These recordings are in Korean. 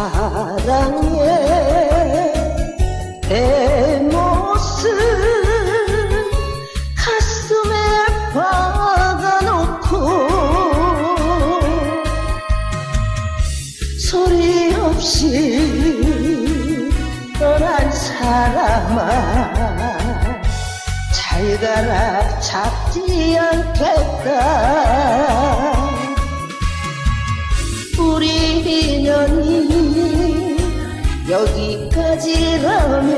사랑해 내 모습 가슴에 박아놓고 소리 없이 떠난 사람아 잘 가라 잡지 않겠다 우리 인연이 여기까지라면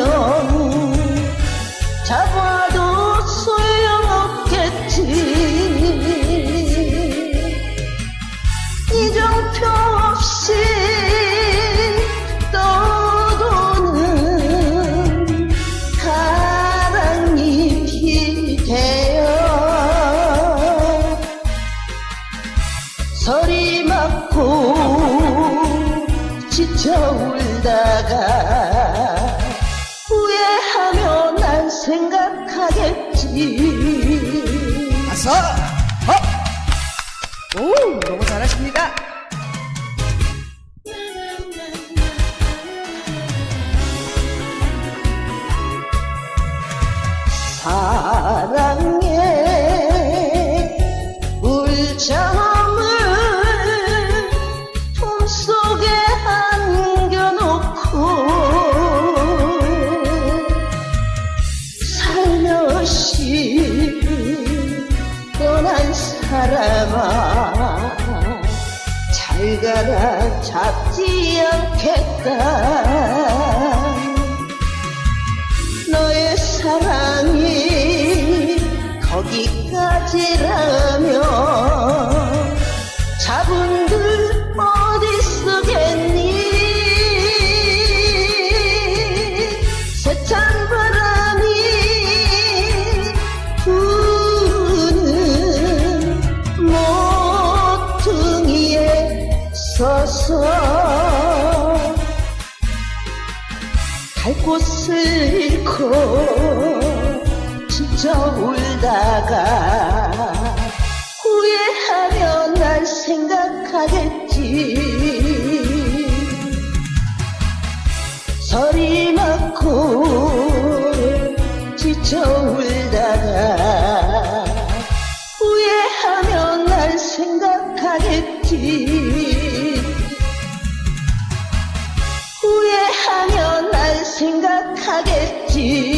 잡아도 소용없겠지. 이정표 없이 떠도는 가랑잎이 되 울다가 후회하며 난 생각하겠지 아서! 어! 오, 너무 잘하십니다. 사랑 살며시 떠난 사람아 잘 가라 잡지 않겠다. 너의 사랑이 거기까지라면 서서 갈 곳을 잃고 지쳐 울다가 후회하며 난 생각하겠지. 소리 맞고 지쳐 생각하겠지